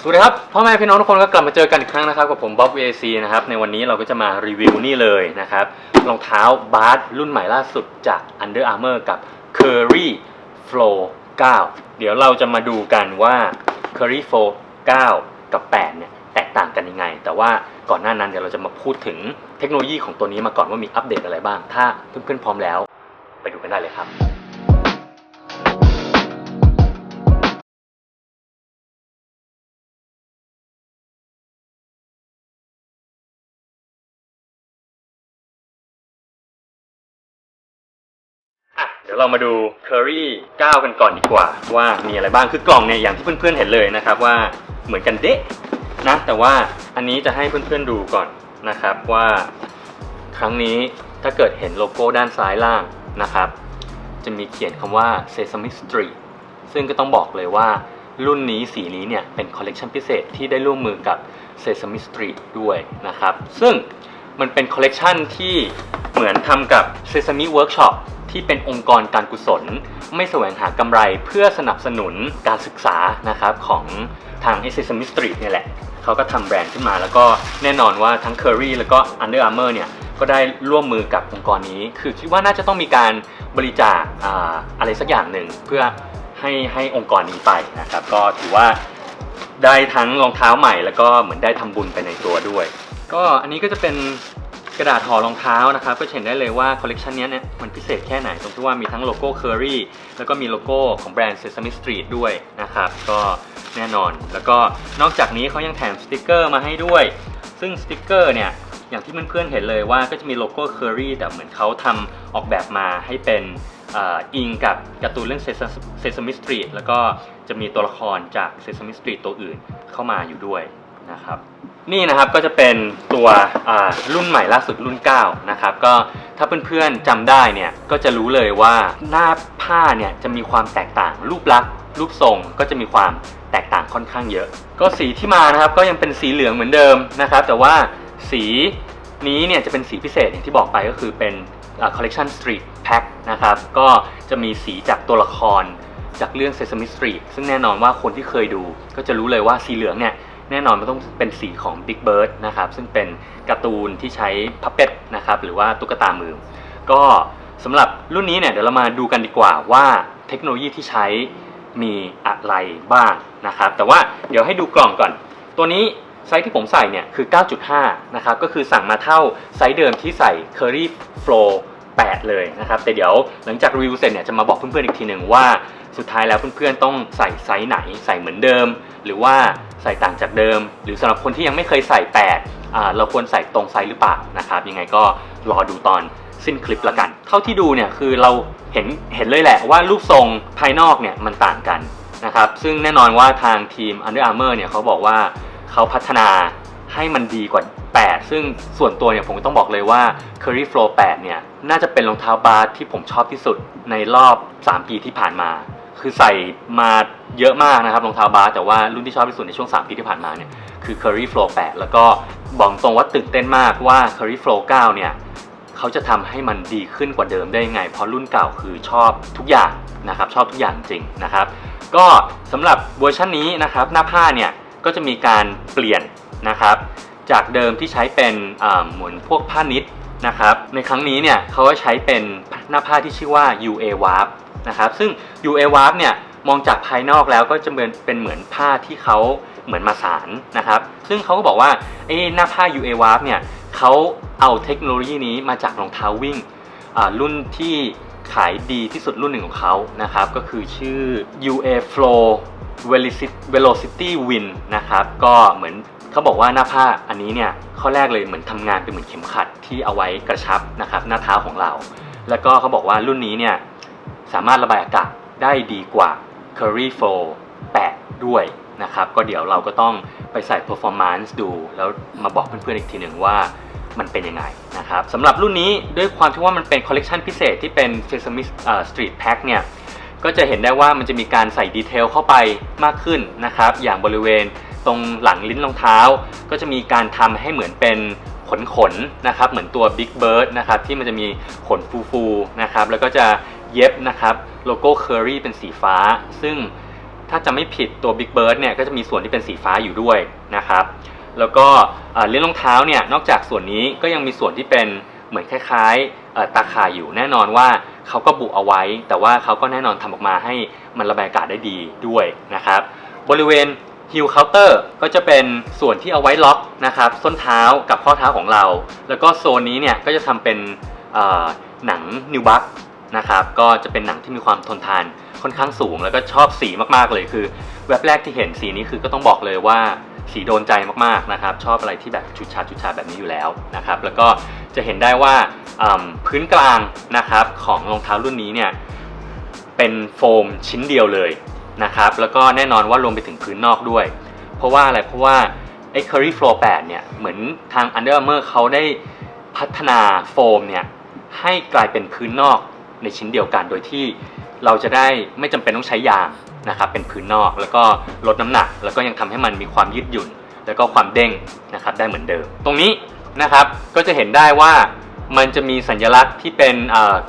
สวัสดีครับพ่อแม่พี่น้องทุกคนก็กลับมาเจอกันอีกครั้งนะครับกับผมบ๊อบ VAC นะครับในวันนี้เราก็จะมารีวิวนี่เลยนะครับรองเท้าบาสรุ่นใหม่ล่าสุดจาก Under Armour กับ Curry Flow 9 เดี๋ยวเราจะมาดูกันว่า Curry Flow 9 กับ 8 เนี่ยแตกต่างกันยังไง แต่ว่าก่อนหน้านั้นเดี๋ยวเราจะมาพูดถึงเทคโนโลยีของตัวนี้มาก่อนว่ามีอัปเดตอะไรบ้าง ถ้าเพื่อนๆพร้อมแล้ว ไปดูกันได้เลยครับ ดี๋ยวเรามาดู Curry 9 กันก่อนดีกว่า ว่ามีอะไรบ้างคือกล่องเนี่ยอย่างที่เพื่อนๆเห็นเลยนะครับว่าเหมือนกันเดะนะแต่ว่าอันนี้จะให้เพื่อนๆดูก่อนนะครับว่าครั้งนี้ถ้าเกิดเห็นโลโก้ด้านซ้ายล่างนะครับ จะมีเขียนคำว่า Sesame Street ซึ่งก็ต้องบอกเลยว่ารุ่นนี้สีนี้เนี่ยเป็นคอลเลกชันพิเศษที่ได้ร่วมมือกับ Sesame Street ด้วยนะครับ ซึ่งมันเป็นคอลเลกชันที่เหมือนทำกับ Sesame Workshop ที่เป็นองค์กรการกุศล ไม่แสวงหากำไรเพื่อสนับสนุนการศึกษานะครับของทาง Sesame Street เนี่ยแหละเขาก็ทำแบรนด์ขึ้นมา แล้วก็แน่นอนว่าทั้ง Curry แล้วก็ Under Armour เนี่ยก็ได้ร่วมมือกับองค์กรนี้ คือคิดว่าน่าจะต้องมีการบริจาคออะไรสักอย่างหนึ่งเพื่อให้ให้องค์กรนี้ไปนะครับ ก็ถือว่าได้ทั้งรองเท้าใหม่แล้วก็เหมือนได้ทำบุญไปในตัวด้วย ก็อันนี้ก็จะเป็น กระดาษห่อรองเท้านะครับก็เห็นได้เลยว่าคอลเลกชันนี้เนี่ยมันพิเศษแค่ไหนตรงที่ว่ามีทั้งโลโก้ Curry แล้วก็มีโลโก้ของแบรนด์ Sesame Street ด้วยนะครับก็แน่นอน แล้วก็นอกจากนี้เขายังแถมสติกเกอร์มาให้ด้วย ซึ่งสติกเกอร์เนี่ยอย่างที่เพื่อนๆเห็นเลยว่าก็จะมีโลโก้ Curry แต่เหมือนเขาทำออกแบบมาให้เป็นอ,อิงกับการ์ตูนเรื่อง Sesame Street แล้วก็จะมีตัวละครจาก Sesame Street ตัวอื่นเข้ามาอยู่ด้วย นะครับนี่นะครับก็จะเป็นตัวรุ่นใหม่ล่าสุดรุ่น 9 นะครับก็ถ้าเพื่อนๆจำได้เนี่ยก็จะรู้เลยว่าหน้าผ้าเนี่ยจะมีความแตกต่างรูปลักษณ์รูปทรงก็จะมีความแตกต่างค่อนข้างเยอะ ก็สีที่มานะครับก็ยังเป็นสีเหลืองเหมือนเดิมนะครับ แต่ว่าสีนี้เนี่ยจะเป็นสีพิเศษอย่างที่บอกไปก็คือเป็นคอลเลกชันสตรีทแพ็คนะครับก็จะมีสีจากตัวละครจากเรื่อง Sesame Street ซึ่งแน่นอนว่าคนที่เคยดูก็จะรู้เลยว่าสีเหลืองเนี่ย แน่นอนมันต้องเป็นสีของ Big Bird นะครับซึ่งเป็นการ์ตูนที่ใช้พับเป็ดนะครับหรือว่าตุ๊กตามือ ก็สำหรับรุ่นนี้เนี่ยเดี๋ยวเรามาดูกันดีกว่าว่าเทคโนโลยีที่ใช้มีอะไรบ้างนะครับแต่ว่าเดี๋ยวให้ดูกล่องก่อน ตัวนี้ไซส์ที่ผมใส่เนี่ยคือ 9.5 นะครับ ก็คือสั่งมาเท่าไซส์เดิมที่ใส่ Curry Flow 8 เลยนะครับ แต่เดี๋ยวหลังจากรีวิวเสร็จเนี่ยจะมาบอกเพื่อนๆอีกทีหนึ่งว่า สุดท้ายแล้วเพื่อนๆต้องใส่ไซส์ไหนใส่เหมือนเดิม หรือว่าใส่ต่างจากเดิม หรือสำหรับคนที่ยังไม่เคยใส่8เราควรใส่ตรงไซส์หรือเปล่านะครับยังไงก็รอดูตอนสิ้นคลิปละกัน เท่าที่ดูเนี่ยคือเราเห็นเห็นเลยแหละว่ารูปทรงภายนอกเนี่ยมันต่างกันนะครับซึ่งแน่นอนว่าทางทีม Under Armour เนี่ยเขาบอกว่าเขาพัฒนาให้มันดีกว่า 8 ซึ่งส่วนตัวเนี่ยผมต้องบอกเลยว่า Curry Flow 8 เนี่ย น่าจะเป็นรองเท้าบาสที่ผมชอบที่สุดในรอบ 3 ปีที่ผ่านมา คือใส่มาเยอะมากนะครับรองเท้าบาสแต่ว่ารุ่นที่ชอบที่สุดในช่วง 3 ปีที่ผ่านมาเนี่ยคือ Curry Flow 8 แล้วก็บอกตรงว่าตื่นเต้นมากว่า Curry Flow 9 เนี่ยเขาจะทำให้มันดีขึ้นกว่าเดิมได้ยังไง เพราะรุ่นเก่าคือชอบทุกอย่างนะครับชอบทุกอย่างจริงนะครับ ก็สำหรับเวอร์ชันนี้นะครับหน้าผ้าเนี่ยก็จะมีการเปลี่ยนนะครับ จากเดิมที่ใช้เป็นเหมือนพวกผ้านิดนะครับในครั้งนี้เนี่ยเขาก็ใช้เป็นหน้าผ้าที่ชื่อว่า UA Warp นะครับซึ่ง UA Warp เนี่ยมองจากภายนอกแล้วก็จะเป็นเป็นเหมือนผ้าที่เขาเหมือนมาสารนะครับซึ่งเขาก็บอกว่าไอ้หน้าผ้า UA Warp เนี่ยเขาเอาเทคโนโลยีนี้มาจากรองเท้าวิ่งรุ่นที่ขายดีที่สุดรุ่นหนึ่งของเขานะครับก็คือชื่อ UA Flow Velocity Velocity Win นะครับก็เหมือนเขาบอกว่าหน้าผ้าอันนี้เนี่ยข้อแรกเลยเหมือนทำงานเป็นเหมือนเข็มขัดที่เอาไว้กระชับนะครับหน้าเท้าของเรา แล้วก็เขาบอกว่ารุ่นนี้เนี่ย สามารถระบายอากาศได้ดีกว่า Curry Flow 8ด้วยนะครับ ก็เดี๋ยวเราก็ต้องไปใส่ performance ดู แล้วมาบอกเพื่อนๆอีกทีหนึ่งว่ามันเป็นยังไงนะครับสำหรับรุ่นนี้ด้วยความที่ว่ามันเป็นคอลเลกชันพิเศษที่เป็น Sesame Street Pack เนี่ย ก็จะเห็นได้ว่ามันจะมีการใส่ดีเทลเข้าไปมากขึ้นนะครับ อย่างบริเวณตรงหลังลิ้นรองเท้า ก็จะมีการทำให้เหมือนเป็นขนขนๆนะครับ เหมือนตัว Big Bird นะครับที่มันจะมีขนฟูๆนะครับแล้วก็จะ เย็บนะครับโลโก้ Curry เป็นสีฟ้า ซึ่งถ้าจะไม่ผิดตัว Big Bird เนี่ยก็จะมีส่วนที่เป็นสีฟ้าอยู่ด้วยนะครับ แล้วก็เอ่อเลี้ยงรองเท้าเนี่ยนอกจากส่วนนี้ก็ยังมีส่วนที่เป็นเหมือนคล้ายๆตาข่ายอยู่แน่นอนว่าเขาก็บุเอาไว้ แต่ว่าเขาก็แน่นอนทำออกมาให้มันระบายอากาศได้ดีด้วยนะครับ บริเวณฮิลเคาน์เตอร์ก็จะเป็นส่วนที่เอาไว้ล็อกนะครับส้นเท้ากับข้อเท้าของเรา แล้วก็โซนนี้เนี่ยก็จะทำเป็นหนังนิวบัค นะครับก็จะเป็นหนังที่มีความทนทานค่อนข้างสูง แล้วก็ชอบสีมากๆเลยคือแว็บแรกที่เห็นสีนี้คือก็ต้องบอกเลยว่าสีโดนใจมากๆนะครับ ชอบอะไรที่แบบชุดชาชุดชาแบบนี้อยู่แล้วนะครับแล้วก็จะเห็นได้ว่าพื้นกลางนะครับของรองเท้ารุ่นนี้เนี่ยเป็นโฟมชิ้นเดียวเลยนะครับแล้วก็แน่นอนว่ารวมไปถึงพื้นนอกด้วย เพราะว่าอะไรเพราะว่าไอ้ Curry Flow 8เนี่ยเหมือนทาง Under Armour เขาได้พัฒนาโฟมเนี่ยให้กลายเป็นพื้นนอก ในชิ้นเดียวกัน โดยที่เราจะได้ไม่จำเป็นต้องใช้ยางนะครับเป็นพื้นนอกแล้วก็ลดน้ำหนัก แล้วก็ยังทำให้มันมีความยืดหยุ่น แล้วก็ความเด้งนะครับได้เหมือนเดิม ตรงนี้นะครับก็จะเห็นได้ว่ามันจะมีสัญลักษณ์ที่เป็น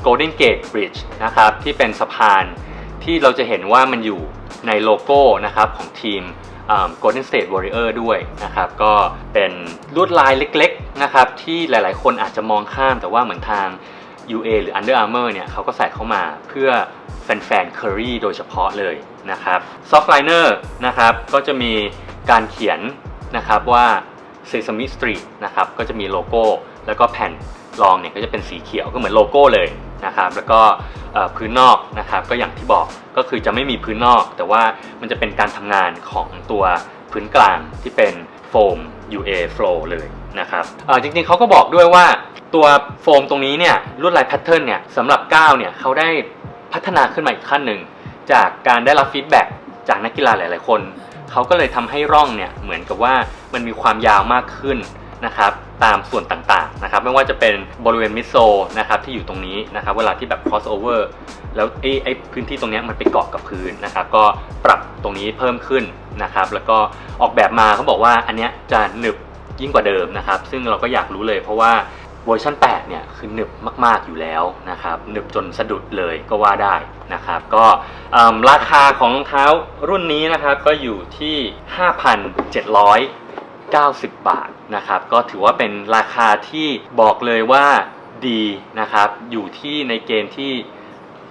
Golden Gate Bridge นะครับที่เป็นสะพานที่เราจะเห็นว่ามันอยู่ในโลโก้นะครับของทีม Golden State Warrior ด้วยนะครับก็เป็นลวดลายเล็กๆนะครับที่หลายๆ คนอาจจะมองข้ามแต่ว่าเหมือนทาง UA หรือ Under Armour เนี่ยเขาก็ใส่เข้ามาเพื่อแฟนๆ Curry โดยเฉพาะเลยนะครับ Soft Liner นะครับก็จะมีการเขียนนะครับว่า Sesame Street นะครับก็จะมีโลโก้แล้วก็แผ่นรองเนี่ยก็จะเป็นสีเขียวก็เหมือนโลโก้เลยนะครับแล้วก็พื้นนอกนะครับก็อย่างที่บอกก็คือจะไม่มีพื้นนอก แต่ว่ามันจะเป็นการทำงานของตัวพื้นกลางที่เป็นโฟม UA Flow เลย นะครับจริงๆเขาก็บอกด้วยว่าตัวโฟมตรงนี้เนี่ยลวดลายแพทเทิร์นเนี่ยสำหรับก้าวเนี่ยเขาได้พัฒนาขึ้นมาอีกขั้นหนึ่งจากการได้รับฟีดแบ็กจากนักกีฬาหลาย ๆ คนเขาก็เลยทำให้ร่องเนี่ยเหมือนกับว่ามันมีความยาวมากขึ้นนะครับตามส่วนต่างๆนะครับไม่ว่าจะเป็นบริเวณมิดโซนะครับที่อยู่ตรงนี้นะครับเวลาที่แบบ cross over แล้วไอ้ไอ้พื้นที่ตรงนี้มันไปเกาะกับพื้นนะครับก็ปรับตรงนี้เพิ่มขึ้นนะครับแล้วก็ออกแบบมาเขาบอกว่าอันเนี้ยจะหนึบ ยิ่งกว่าเดิมนะครับ ซึ่งเราก็อยากรู้เลยเพราะว่าเวอร์ชัน8เนี่ยคือหนึบมาก ๆ อยู่แล้วนะครับหนึบจนสะดุดเลยก็ว่าได้นะครับ ก็ราคาของรองเท้ารุ่นนี้นะครับก็อยู่ที่ 5,790 บาทนะครับ ก็ถือว่าเป็นราคาที่บอกเลยว่าดีนะครับ อยู่ที่ในเกณฑ์ที่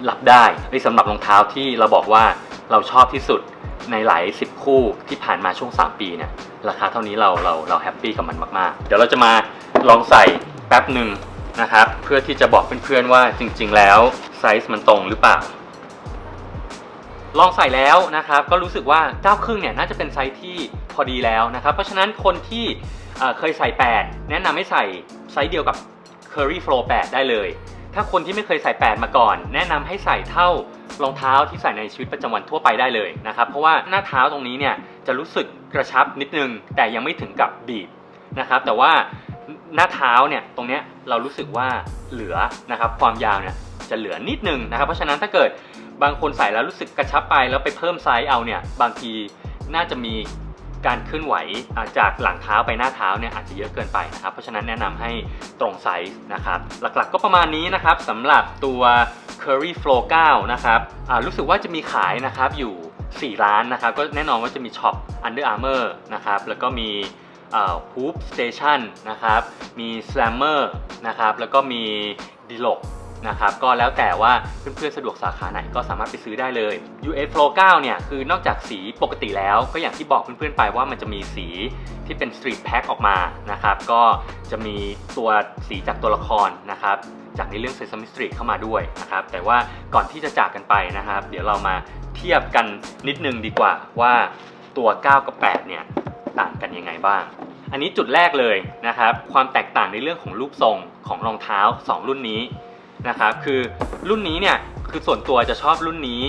รับได้ในสำหรับรองเท้าที่เราบอกว่า เราชอบที่สุดในหลายสิบคู่ที่ผ่านมาช่วง 3 ปีเนี่ยราคาเท่านี้เราเราเราแฮปปี้กับมันมากๆ เดี๋ยวเราจะมาลองใส่แป๊บหนึ่งนะครับ เพื่อที่จะบอกเพื่อนๆว่าจริง ๆ แล้วไซส์มันตรงหรือเปล่า ลองใส่แล้วนะครับ ก็รู้สึกว่าเจ้าครึ่งเนี่ยน่าจะเป็นไซส์ที่พอดีแล้วนะครับ เพราะฉะนั้นคนที่เอ่อเคยใส่ 8 แนะนำให้ใส่ไซส์เดียวกับ Curry Flow 8 ได้เลย ถ้าคนที่ไม่เคยใส่ 8 มาก่อน แนะนำให้ใส่เท่า รองเท้าที่ใส่ในชีวิตประจำวันทั่วไปได้เลยนะครับ เพราะว่าหน้าเท้าตรงนี้เนี่ยจะรู้สึกกระชับนิดนึง แต่ยังไม่ถึงกับบีบนะครับ แต่ว่าหน้าเท้าเนี่ยตรงเนี้ยเรารู้สึกว่าเหลือนะครับ ความยาวเนี่ยจะเหลือนิดนึงนะครับ เพราะฉะนั้นถ้าเกิดบางคนใส่แล้วรู้สึกกระชับไปแล้วไปเพิ่มไซส์เอาเนี่ยบางทีน่าจะมีการเคลื่อนไหวจากหลังเท้าไปหน้าเท้าเนี่ยอาจจะเยอะเกินไปนะครับ เพราะฉะนั้นแนะนำให้ตรงไซส์นะครับ หลักๆก็ประมาณนี้นะครับสำหรับตัว Curry Flow 9 นะครับรู้สึกว่าจะมีขายนะครับอยู่ 4 ร้านนะครับ ก็แน่นอนว่าจะมีช็อป Under Armour นะครับ แล้วก็มี Hoop Station นะครับ มี Slammer นะครับ แล้วก็มี d i l o g นะครับ ก็แล้วแต่ว่าเพื่อนๆสะดวกสาขาไหนก็สามารถไปซื้อได้เลย UA Flow 9 เนี่ย คือนอกจากสีปกติแล้ว ก็อย่างที่บอกเพื่อนๆไปว่ามันจะมีสีที่เป็น Street Pack ออกมานะครับ ก็จะมีตัวสีจากตัวละครนะครับจากในเรื่อง Sesame Street เข้ามาด้วยนะครับ แต่ว่าก่อนที่จะจากกันไปนะครับ เดี๋ยวเรามาเทียบกันนิดนึงดีกว่าว่าตัว 9 กับ 8 เนี่ยต่างกันยังไงบ้าง อันนี้จุดแรกเลยนะครับ ความแตกต่างในเรื่องของรูปทรงของรองเท้า 2 รุ่นนี้นะครับ คือรุ่นนี้เนี่ยคือส่วนตัวจะชอบรุ่นนี้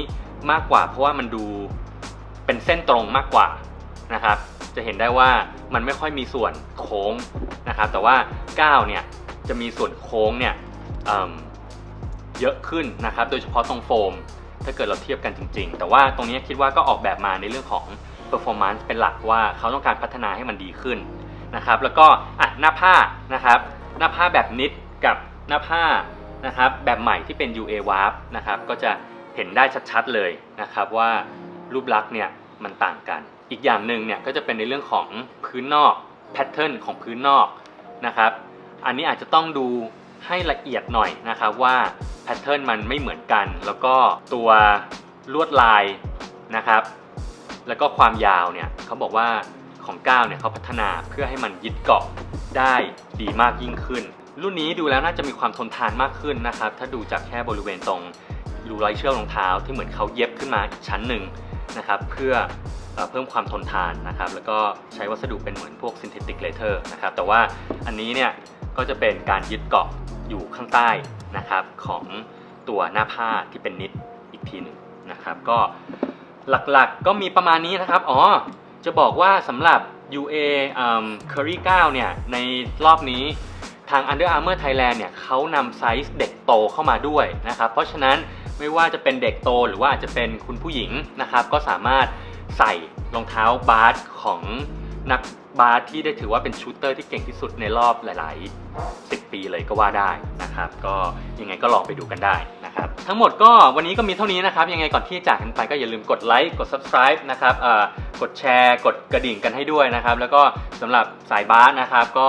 มากกว่า เพราะว่ามันดูเป็นเส้นตรงมากกว่านะครับ จะเห็นได้ว่ามันไม่ค่อยมีส่วนโค้งนะครับ แต่ว่า 9 เนี่ยจะมีส่วนโค้งเนี่ย เเยอะขึ้นนะครับ โดยเฉพาะตรงโฟม ถ้าเกิดเราเทียบกันจริง ๆ แต่ว่าตรงนี้คิดว่าก็ออกแบบมาในเรื่องของ performance เป็นหลักว่าเขาต้องการพัฒนาให้มันดีขึ้นนะครับ แล้วก็อะหน้าผ้านะครับ หน้าผ้าแบบนิดกับหน้าผ้านะครับแบบใหม่ที่เป็น UA Warp นะครับก็จะเห็นได้ชัดๆเลยนะครับว่ารูปลักษณ์เนี่ยมันต่างกัน อีกอย่างหนึ่งเนี่ยก็จะเป็นในเรื่องของพื้นนอกแพทเทิร์นของพื้นนอกนะครับ อันนี้อาจจะต้องดู ให้ละเอียดหน่อยนะครับว่าแพทเทิร์นมันไม่เหมือนกัน แล้วก็ตัวลวดลายนะครับ แล้วก็ความยาวเนี่ยเขาบอกว่าของก้าวเนี่ยเขาพัฒนาเพื่อให้มันยึดเกาะได้ดีมากยิ่งขึ้น รุ่นนี้ดูแล้วน่าจะมีความทนทานมากขึ้นนะครับ ถ้าดูจากแค่บริเวณตรงรูรอยเชือกรองเท้าที่เหมือนเขาเย็บขึ้นมาอีกชั้นหนึ่งนะครับเพื่อเออเพิ่มความทนทานนะครับ แล้วก็ใช้วัสดุเป็นเหมือนพวก synthetic leather นะครับ แต่ว่าอันนี้เนี่ย ก็จะเป็นการยึดเกาะอยู่ข้างใต้นะครับของตัวหน้าผ้าที่เป็นนิดอีกทีหนึ่งนะครับ ก็หลักๆก็มีประมาณนี้นะครับ อ๋อ จะบอกว่าสำหรับ UA Curry 9 เนี่ย ในรอบนี้ทาง Under Armour Thailand เนี่ยเขานำไซส์เด็กโตเข้ามาด้วยนะครับ เพราะฉะนั้นไม่ว่าจะเป็นเด็กโตหรือว่าอาจจะเป็นคุณผู้หญิงนะครับ ก็สามารถใส่รองเท้าบาสของนัก บาสที่ได้ถือว่าเป็นชูเตอร์ที่เก่งที่สุดในรอบหลาย ๆ 10 ปีเลยก็ว่าได้นะครับ ก็ยังไงก็ลองไปดูกันได้นะครับ ทั้งหมดก็วันนี้ก็มีเท่านี้นะครับ ยังไงก่อนที่จะจากกันไปก็อย่าลืมกดไลค์กด subscribe นะครับเอ่อกดแชร์กดกระดิ่งกันให้ด้วยนะครับ แล้วก็สำหรับสายบาสนะครับ ก็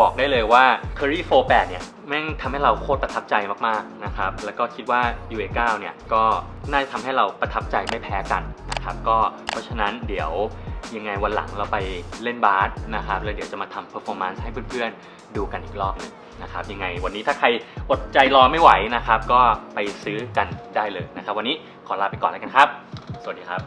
บอกได้เลยว่า Curry 48 เนี่ยแม่งทำให้เราโคตรประทับใจมากๆนะครับ แล้วก็คิดว่า UA 9 เนี่ยก็น่าจะทำให้เราประทับใจไม่แพ้กันนะครับ ก็เพราะฉะนั้นเดี๋ยว ยังไงวันหลังเราไปเล่นบาสนะครับแล้วเดี๋ยวจะมาทำเพอร์ฟอร์แมนซ์ให้เพื่อนๆ ดูกันอีกรอบหนึงนะครับยังไงวันนี้ถ้าใครอดใจรอไม่ไหวนะครับ ก็ไปซื้อกันได้เลยนะครับ วันนี้ขอลาไปก่อนแล้วกันครับ สวัสดีครับ